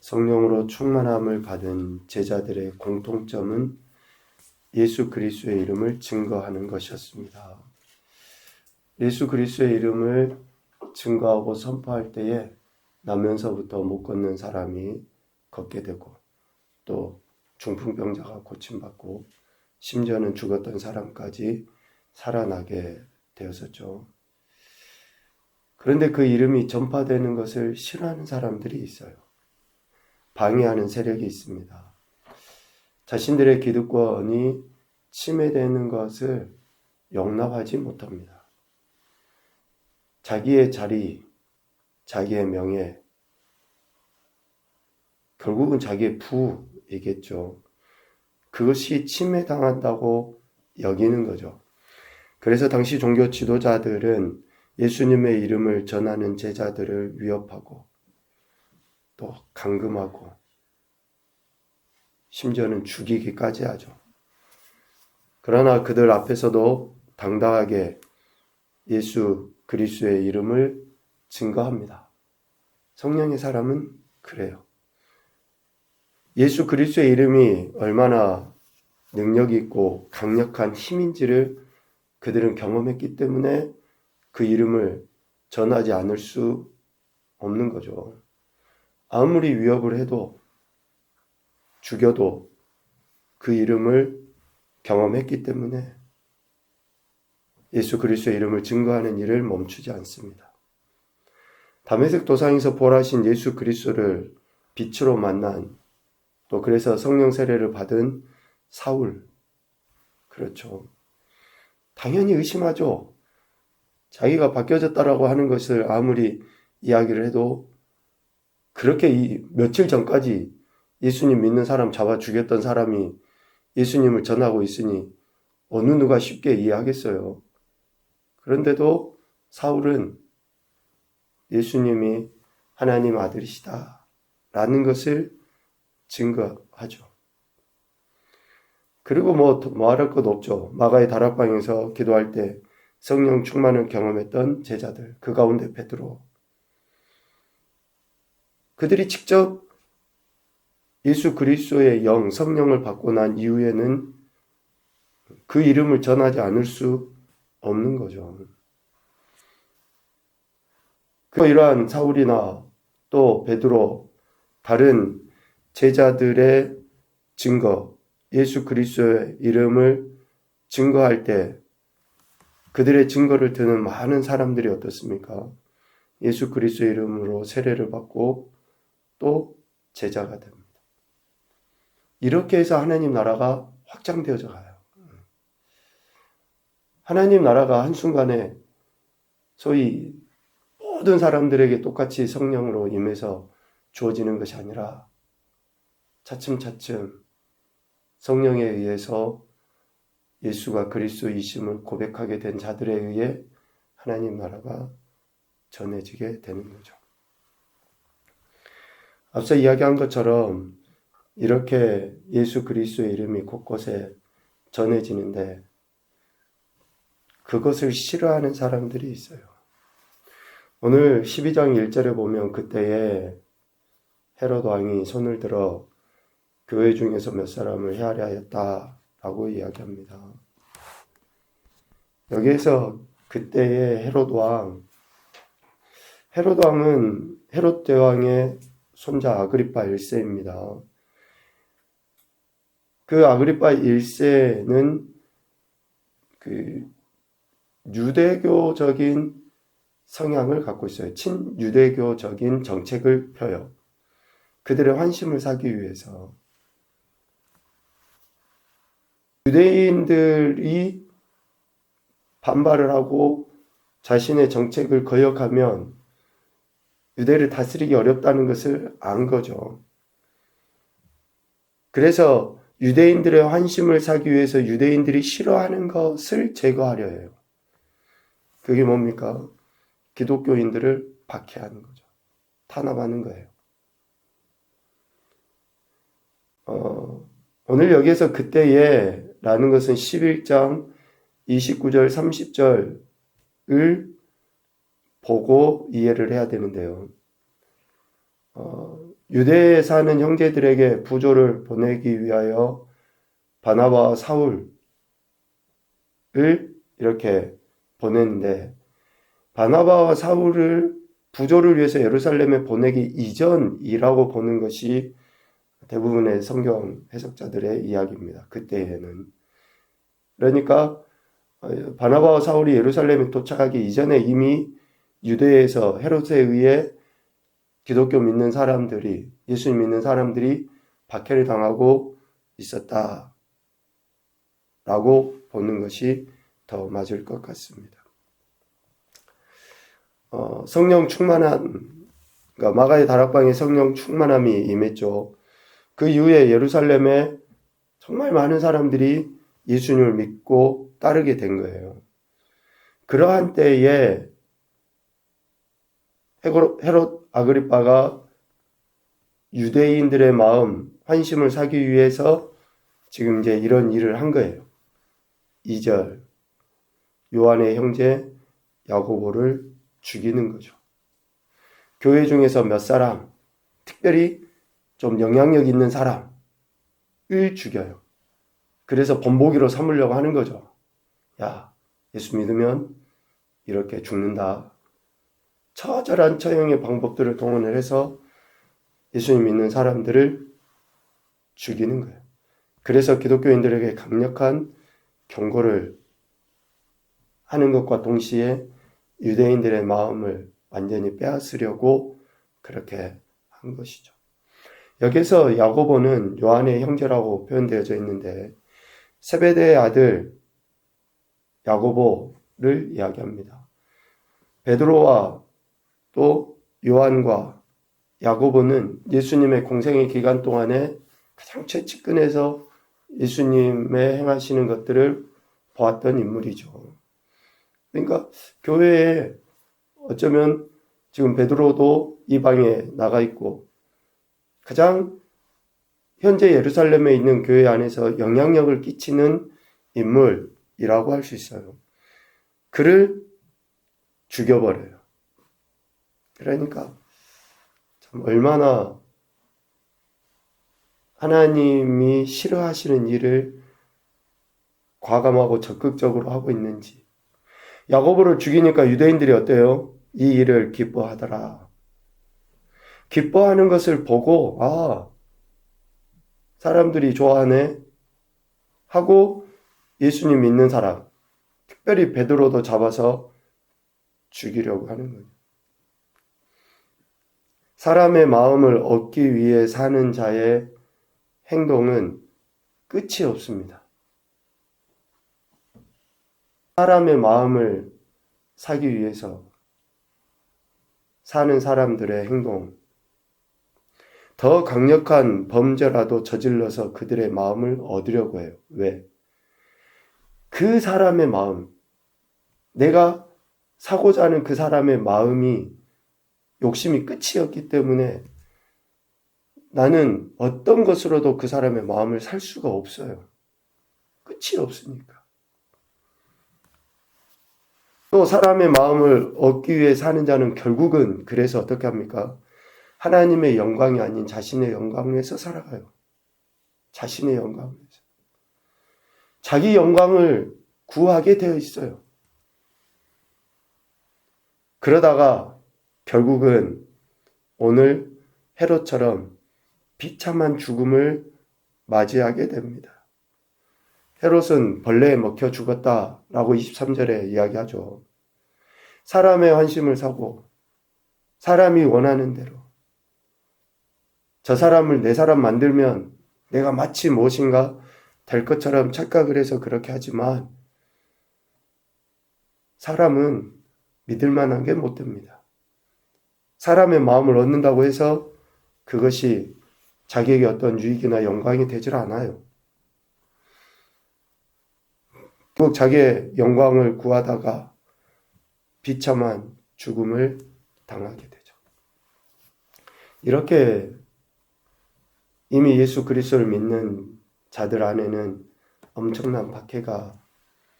성령으로 충만함을 받은 제자들의 공통점은 예수 그리스도의 이름을 증거하는 것이었습니다. 예수 그리스도의 이름을 증거하고 선포할 때에 나면서부터 못 걷는 사람이 걷게 되고 또 중풍병자가 고침받고 심지어는 죽었던 사람까지 살아나게 되었었죠. 그런데 그 이름이 전파되는 것을 싫어하는 사람들이 있어요. 방해하는 세력이 있습니다. 자신들의 기득권이 침해되는 것을 용납하지 못합니다. 자기의 자리, 자기의 명예, 결국은 자기의 부이겠죠. 그것이 침해당한다고 여기는 거죠. 그래서 당시 종교 지도자들은 예수님의 이름을 전하는 제자들을 위협하고 또 감금하고 심지어는 죽이기까지 하죠. 그러나 그들 앞에서도 당당하게 예수 그리스도의 이름을 증거합니다. 성령의 사람은 그래요. 예수 그리스도의 이름이 얼마나 능력 있고 강력한 힘인지를 그들은 경험했기 때문에 그 이름을 전하지 않을 수 없는 거죠. 아무리 위협을 해도 죽여도 그 이름을 경험했기 때문에 예수 그리스도의 이름을 증거하는 일을 멈추지 않습니다. 담에색 도상에서 보라신 예수 그리스도를 빛으로 만난 또 그래서 성령 세례를 받은 사울 그렇죠. 당연히 의심하죠. 자기가 바뀌어졌다라고 하는 것을 아무리 이야기를 해도 그렇게 이 며칠 전까지 예수님 믿는 사람 잡아 죽였던 사람이 예수님을 전하고 있으니 어느 누가 쉽게 이해하겠어요. 그런데도 사울은 예수님이 하나님 아들이시다. 라는 것을 증거하죠. 그리고 뭐, 뭐할 것도 없죠. 마가의 다락방에서 기도할 때 성령 충만을 경험했던 제자들, 그 가운데 베드로. 그들이 직접 예수 그리스도의 영, 성령을 받고 난 이후에는 그 이름을 전하지 않을 수 없는 거죠. 그 이러한 사울이나 또 베드로 다른 제자들의 증거, 예수 그리스도의 이름을 증거할 때 그들의 증거를 듣는 많은 사람들이 어떻습니까? 예수 그리스도 이름으로 세례를 받고 또 제자가 됩니다. 이렇게 해서 하나님 나라가 확장되어져 가요. 하나님 나라가 한순간에 소위 모든 사람들에게 똑같이 성령으로 임해서 주어지는 것이 아니라 차츰차츰 성령에 의해서 예수가 그리스도이심을 고백하게 된 자들에 의해 하나님 나라가 전해지게 되는 거죠. 앞서 이야기한 것처럼 이렇게 예수 그리스도의 이름이 곳곳에 전해지는데 그것을 싫어하는 사람들이 있어요. 오늘 12장 1절에 보면 그때에 헤롯 왕이 손을 들어 교회 중에서 몇 사람을 헤아려 하였다라고 이야기합니다. 여기에서 그때의 헤롯 왕, 헤롯 왕은 헤롯 대왕의 손자 아그리파 1세입니다. 그 아그리파 1세는 그 유대교적인 성향을 갖고 있어요. 친유대교적인 정책을 펴요. 그들의 환심을 사기 위해서. 유대인들이 반발을 하고 자신의 정책을 거역하면 유대를 다스리기 어렵다는 것을 안 거죠. 그래서 유대인들의 환심을 사기 위해서 유대인들이 싫어하는 것을 제거하려 해요. 그게 뭡니까? 기독교인들을 박해하는 거죠. 탄압하는 거예요. 어, 오늘 여기에서 그때에 라는 것은 11장 29절 30절을 보고 이해를 해야 되는데요. 어, 유대에 사는 형제들에게 부조를 보내기 위하여 바나바와 사울을 이렇게 보냈는데 바나바와 사울을 부조를 위해서 예루살렘에 보내기 이전이라고 보는 것이 대부분의 성경 해석자들의 이야기입니다. 그때에는. 그러니까 바나바와 사울이 예루살렘에 도착하기 이전에 이미 유대에서 헤롯에 의해 기독교 믿는 사람들이 예수님 믿는 사람들이 박해를 당하고 있었다. 라고 보는 것이 더 맞을 것 같습니다. 어, 성령 충만한 그러니까 마가의 다락방에 성령 충만함이 임했죠. 그 이후에 예루살렘에 정말 많은 사람들이 예수님을 믿고 따르게 된 거예요. 그러한 때에 헤롯 아그리빠가 유대인들의 마음, 환심을 사기 위해서 지금 이제 이런 일을 한 거예요. 2절. 요한의 형제 야고보를 죽이는 거죠. 교회 중에서 몇 사람, 특별히 좀 영향력 있는 사람을 죽여요. 그래서 본보기로 삼으려고 하는 거죠. 야, 예수 믿으면 이렇게 죽는다. 처절한 처형의 방법들을 동원을 해서 예수님 믿는 사람들을 죽이는 거예요. 그래서 기독교인들에게 강력한 경고를 하는 것과 동시에 유대인들의 마음을 완전히 빼앗으려고 그렇게 한 것이죠. 여기서 야고보는 요한의 형제라고 표현되어져 있는데 세베대의 아들 야고보를 이야기합니다. 베드로와 또 요한과 야고보는 예수님의 공생의 기간 동안에 가장 최측근에서 예수님의 행하시는 것들을 보았던 인물이죠. 그러니까 교회에 어쩌면 지금 베드로도 이 방에 나가 있고 가장 현재 예루살렘에 있는 교회 안에서 영향력을 끼치는 인물이라고 할 수 있어요. 그를 죽여버려요. 그러니까 참 얼마나 하나님이 싫어하시는 일을 과감하고 적극적으로 하고 있는지. 야고보를 죽이니까 유대인들이 어때요? 이 일을 기뻐하더라. 기뻐하는 것을 보고 아 사람들이 좋아하네 하고 예수님 믿는 사람, 특별히 베드로도 잡아서 죽이려고 하는 거예요. 사람의 마음을 얻기 위해 사는 자의 행동은 끝이 없습니다. 사람의 마음을 사기 위해서 사는 사람들의 행동, 더 강력한 범죄라도 저질러서 그들의 마음을 얻으려고 해요. 왜? 그 사람의 마음, 내가 사고자 하는 그 사람의 마음이 욕심이 끝이었기 때문에 나는 어떤 것으로도 그 사람의 마음을 살 수가 없어요. 끝이 없으니까. 또 사람의 마음을 얻기 위해 사는 자는 결국은 그래서 어떻게 합니까? 하나님의 영광이 아닌 자신의 영광에서 살아가요. 자신의 영광에서. 자기 영광을 구하게 되어 있어요. 그러다가 결국은 오늘 헤롯처럼 비참한 죽음을 맞이하게 됩니다. 헤롯은 벌레에 먹혀 죽었다라고 23절에 이야기하죠. 사람의 환심을 사고 사람이 원하는 대로 저 사람을 내 사람 만들면 내가 마치 무엇인가 될 것처럼 착각을 해서 그렇게 하지만 사람은 믿을 만한 게 못 됩니다. 사람의 마음을 얻는다고 해서 그것이 자기에게 어떤 유익이나 영광이 되질 않아요. 꼭 자기의 영광을 구하다가 비참한 죽음을 당하게 되죠. 이렇게 이미 예수 그리스도를 믿는 자들 안에는 엄청난 박해가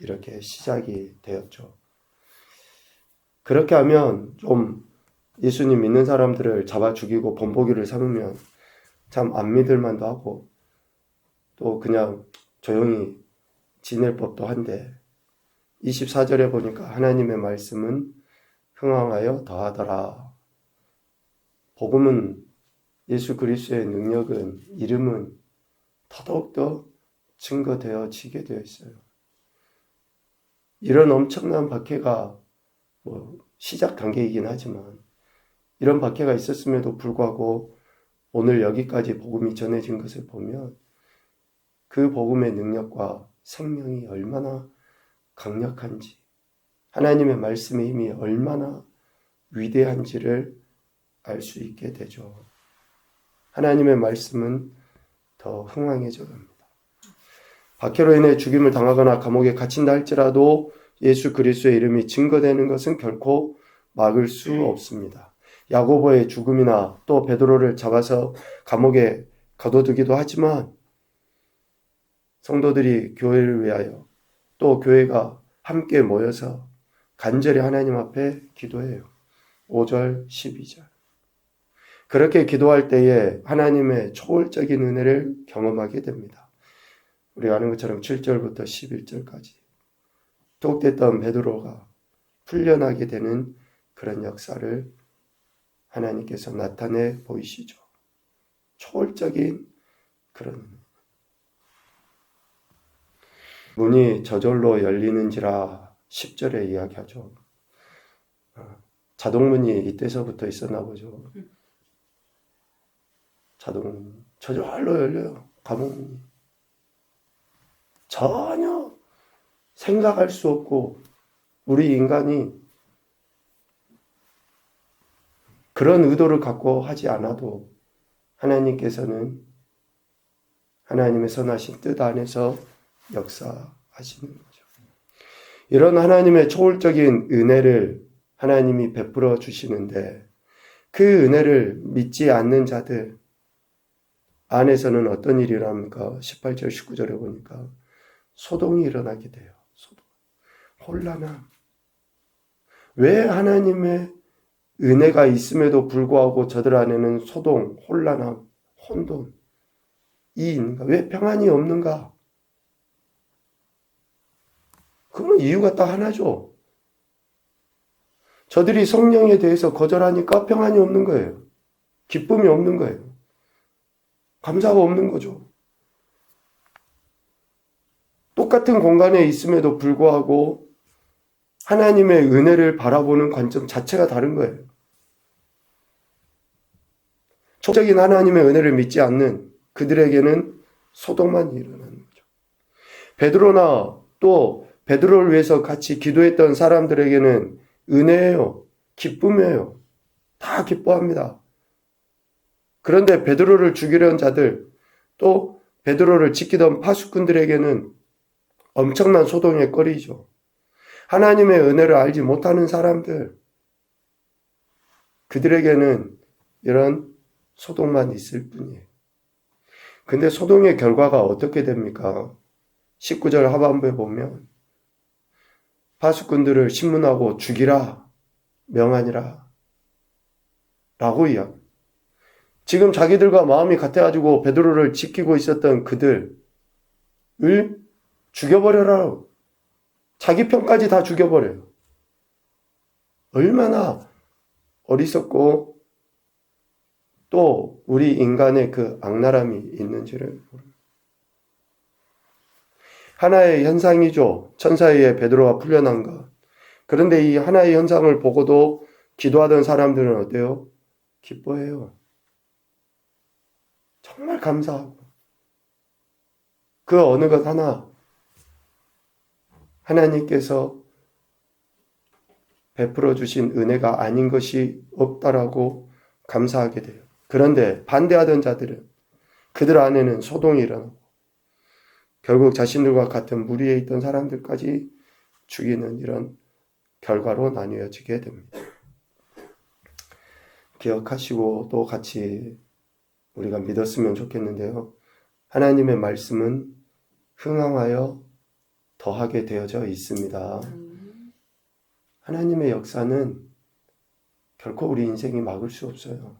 이렇게 시작이 되었죠. 그렇게 하면 좀 예수님 믿는 사람들을 잡아 죽이고 본보기를 삼으면 참 안 믿을 만도 하고 또 그냥 조용히 지낼 법도 한데 24절에 보니까 하나님의 말씀은 흥왕하여 더하더라. 복음은 예수 그리스도의 능력은 이름은 더더욱더 증거되어지게 되어 있어요. 이런 엄청난 박해가 뭐 시작 단계이긴 하지만 이런 박해가 있었음에도 불구하고 오늘 여기까지 복음이 전해진 것을 보면 그 복음의 능력과 생명이 얼마나 강력한지 하나님의 말씀의 힘이 얼마나 위대한지를 알 수 있게 되죠. 하나님의 말씀은 더 흥왕해져 갑니다. 박해로 인해 죽임을 당하거나 감옥에 갇힌다 할지라도 예수 그리스도의 이름이 증거되는 것은 결코 막을 수 없습니다. 야고보의 죽음이나 또 베드로를 잡아서 감옥에 가둬두기도 하지만 성도들이 교회를 위하여 또 교회가 함께 모여서 간절히 하나님 앞에 기도해요. 5절, 12절. 그렇게 기도할 때에 하나님의 초월적인 은혜를 경험하게 됩니다. 우리가 아는 것처럼 7절부터 11절까지 독됐던 베드로가 풀려나게 되는 그런 역사를 하나님께서 나타내 보이시죠. 초월적인 그런 문이 저절로 열리는지라 10절에 이야기하죠. 어, 자동문이 이때서부터 있었나 보죠. 자동문 저절로 열려요. 감옥문이. 전혀 생각할 수 없고 우리 인간이 그런 의도를 갖고 하지 않아도 하나님께서는 하나님의 선하신 뜻 안에서 역사하시는 거죠. 이런 하나님의 초월적인 은혜를 하나님이 베풀어 주시는데 그 은혜를 믿지 않는 자들 안에서는 어떤 일이 일어납니까? 18절, 19절에 보니까 소동이 일어나게 돼요. 소동. 혼란함. 왜 하나님의 은혜가 있음에도 불구하고 저들 안에는 소동, 혼란함, 혼돈, 이 있는가? 왜 평안이 없는가? 그러면 이유가 딱 하나죠. 저들이 성령에 대해서 거절하니까 평안이 없는 거예요. 기쁨이 없는 거예요. 감사가 없는 거죠. 똑같은 공간에 있음에도 불구하고 하나님의 은혜를 바라보는 관점 자체가 다른 거예요. 초적인 하나님의 은혜를 믿지 않는 그들에게는 소동만 일어나는 거죠. 베드로나 또 베드로를 위해서 같이 기도했던 사람들에게는 은혜예요. 기쁨이에요. 다 기뻐합니다. 그런데 베드로를 죽이려는 자들 또 베드로를 지키던 파수꾼들에게는 엄청난 소동의 거리죠. 하나님의 은혜를 알지 못하는 사람들 그들에게는 이런 소동만 있을 뿐이에요. 근데 소동의 결과가 어떻게 됩니까? 19절 하반부에 보면 파수꾼들을 신문하고 죽이라 명하니라 라고 이야기. 지금 자기들과 마음이 같아가지고 베드로를 지키고 있었던 그들을 죽여버려라. 자기 편까지 다 죽여버려요. 얼마나 어리석고 또 우리 인간의 그 악랄함이 있는지를. 하나의 현상이죠. 천사의 베드로가 풀려난 것. 그런데 이 하나의 현상을 보고도 기도하던 사람들은 어때요? 기뻐해요. 정말 감사하고. 그 어느 것 하나 하나님께서 베풀어 주신 은혜가 아닌 것이 없다라고 감사하게 돼요. 그런데 반대하던 자들은 그들 안에는 소동이 일어나고 결국 자신들과 같은 무리에 있던 사람들까지 죽이는 이런 결과로 나뉘어지게 됩니다. 기억하시고 또 같이 우리가 믿었으면 좋겠는데요. 하나님의 말씀은 흥황하여 더하게 되어져 있습니다. 하나님의 역사는 결코 우리 인생이 막을 수 없어요.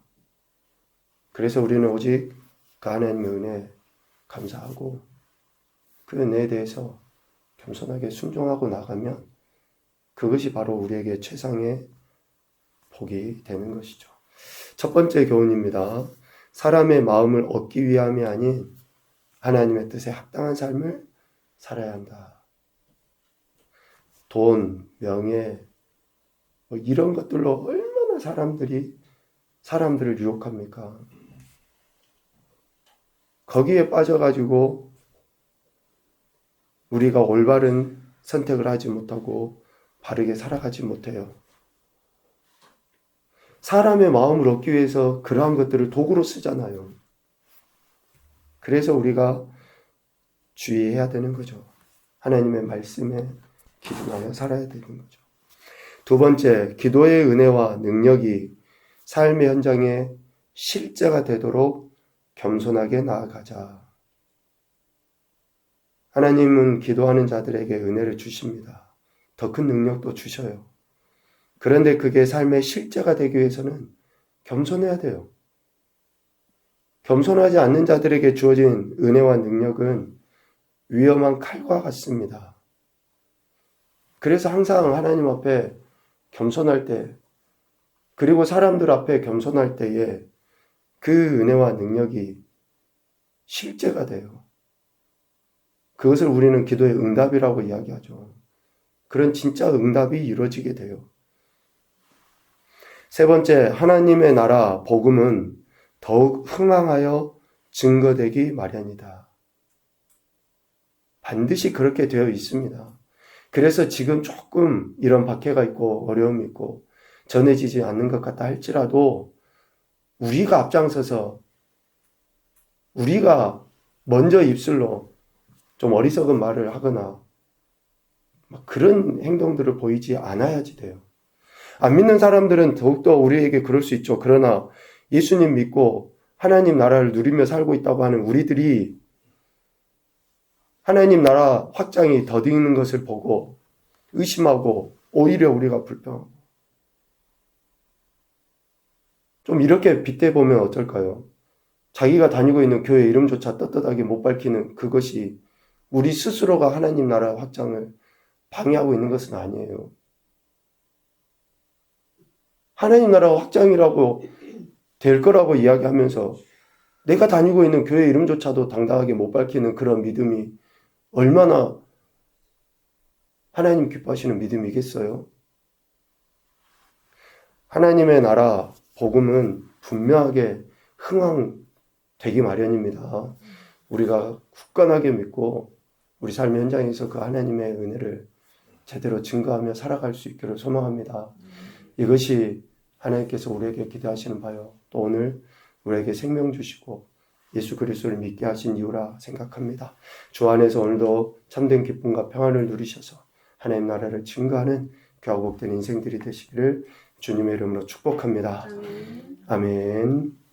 그래서 우리는 오직 그 하나님의 은혜 감사하고 그 은혜에 대해서 겸손하게 순종하고 나가면 그것이 바로 우리에게 최상의 복이 되는 것이죠. 첫 번째 교훈입니다. 사람의 마음을 얻기 위함이 아닌 하나님의 뜻에 합당한 삶을 살아야 한다. 돈, 명예, 뭐 이런 것들로 얼마나 사람들이 사람들을 유혹합니까? 거기에 빠져가지고 우리가 올바른 선택을 하지 못하고 바르게 살아가지 못해요. 사람의 마음을 얻기 위해서 그러한 것들을 도구로 쓰잖아요. 그래서 우리가 주의해야 되는 거죠. 하나님의 말씀에 기준하여 살아야 되는 거죠. 두 번째, 기도의 은혜와 능력이 삶의 현장에 실제가 되도록 겸손하게 나아가자. 하나님은 기도하는 자들에게 은혜를 주십니다. 더 큰 능력도 주셔요. 그런데 그게 삶의 실제가 되기 위해서는 겸손해야 돼요. 겸손하지 않는 자들에게 주어진 은혜와 능력은 위험한 칼과 같습니다. 그래서 항상 하나님 앞에 겸손할 때, 그리고 사람들 앞에 겸손할 때에 그 은혜와 능력이 실제가 돼요. 그것을 우리는 기도의 응답이라고 이야기하죠. 그런 진짜 응답이 이루어지게 돼요. 세 번째, 하나님의 나라, 복음은 더욱 흥황하여 증거되기 마련이다. 반드시 그렇게 되어 있습니다. 그래서 지금 조금 이런 박해가 있고 어려움이 있고 전해지지 않는 것 같다 할지라도 우리가 앞장서서 우리가 먼저 입술로 좀 어리석은 말을 하거나 그런 행동들을 보이지 않아야지 돼요. 안 믿는 사람들은 더욱더 우리에게 그럴 수 있죠. 그러나 예수님 믿고 하나님 나라를 누리며 살고 있다고 하는 우리들이 하나님 나라 확장이 더디는 것을 보고 의심하고 오히려 우리가 불평하고 좀 이렇게 빗대 보면 어떨까요? 자기가 다니고 있는 교회 이름조차 떳떳하게 못 밝히는 그것이 우리 스스로가 하나님 나라 확장을 방해하고 있는 것은 아니에요. 하나님 나라 확장이라고 될 거라고 이야기하면서 내가 다니고 있는 교회 이름조차도 당당하게 못 밝히는 그런 믿음이 얼마나 하나님 기뻐하시는 믿음이겠어요? 하나님의 나라 복음은 분명하게 흥황되기 마련입니다. 우리가 굳건하게 믿고 우리 삶의 현장에서 그 하나님의 은혜를 제대로 증거하며 살아갈 수 있기를 소망합니다. 이것이 하나님께서 우리에게 기대하시는 바요. 또 오늘 우리에게 생명 주시고 예수 그리스도를 믿게 하신 이유라 생각합니다. 주 안에서 오늘도 참된 기쁨과 평안을 누리셔서 하나님 나라를 증거하는 교복된 인생들이 되시기를 주님의 이름으로 축복합니다. 아멘.